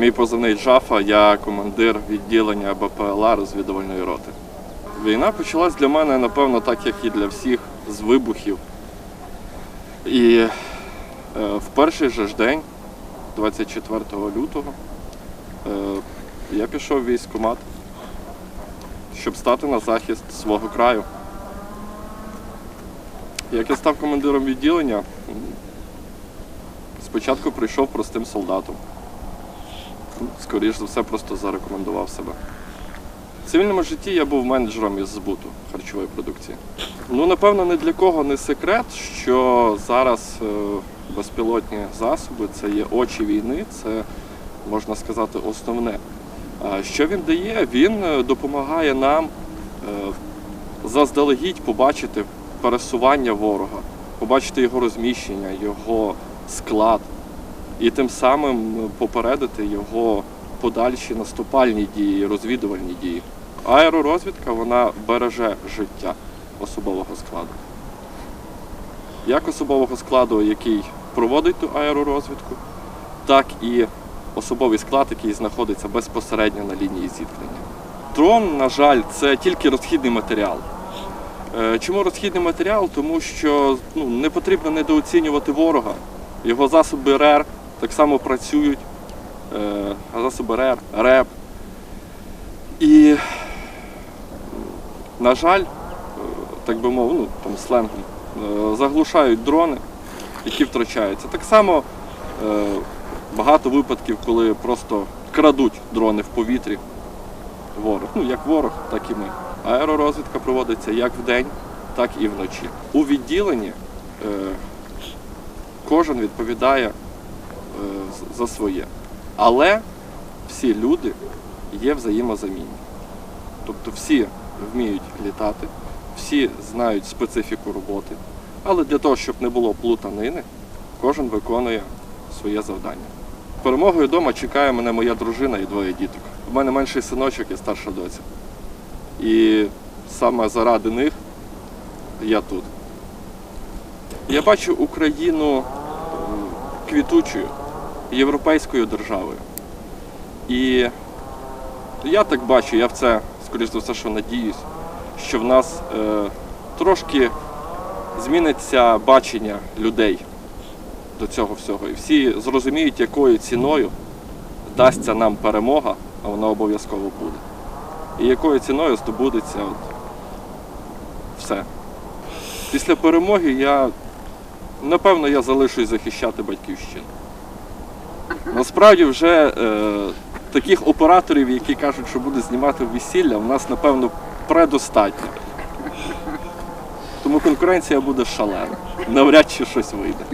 Мій позивний Джафа, я командир відділення БПЛА розвідувальної роти. Війна почалась для мене, напевно, так як і для всіх, з вибухів. І е, в перший же ж день, 24 лютого, е, я пішов в військкомат, щоб стати на захист свого краю. Як я став командиром відділення, спочатку прийшов простим солдатом. Скоріше за все, просто зарекомендував себе. В цивільному житті я був менеджером із збуту харчової продукції. Ну, напевно, не для кого не секрет, що зараз е, безпілотні засоби це є очі війни, це можна сказати основне. Що він дає? Він е, допомагає нам е, заздалегідь побачити пересування ворога, побачити його розміщення, його склад і тим самим попередити його подальші наступальні дії, розвідувальні дії. Аеророзвідка вона береже життя особового складу. Як особового складу, який проводить ту аеророзвідку, так і особовий склад, який знаходиться безпосередньо на лінії зіткнення. Дрон, на жаль, це тільки розхідний матеріал. Е, Чому розхідний матеріал? Тому що ну, не потрібно недооцінювати ворога. Його засоби РЕР так само працюють. Е, Засоби РЕР, РЕП. І, на жаль, е, так би мовити, ну, там сленгом, е, заглушають дрони, які втрачаються. Так само багато випадків, коли просто крадуть дрони в повітрі ворог. Ну, як ворог, так і ми. Аеророзвідка проводиться як вдень, так і вночі. У відділенні кожен відповідає за своє. Але всі люди є взаємозамінні. Тобто всі вміють літати, всі знають специфіку роботи. Але для того, щоб не було плутанини, кожен виконує своє завдання. Перемогою вдома чекає мене моя дружина і двоє діток. У мене менший синочок і старша доця. І саме заради них я тут. Я бачу Україну квітучою, європейською державою. І я так бачу, я в це, скоріш за все, що надіюсь, що в нас е, трошки зміниться бачення людей до цього всього. І всі зрозуміють, якою ціною дасться нам перемога, а вона обов'язково буде. І якою ціною здобудеться от все. Після перемоги я, напевно, я залишусь захищати батьківщину. Насправді вже е, таких операторів, які кажуть, що буде знімати весілля, в нас, напевно, предостатньо. Тому конкуренція буде шалена. Навряд чи щось вийде.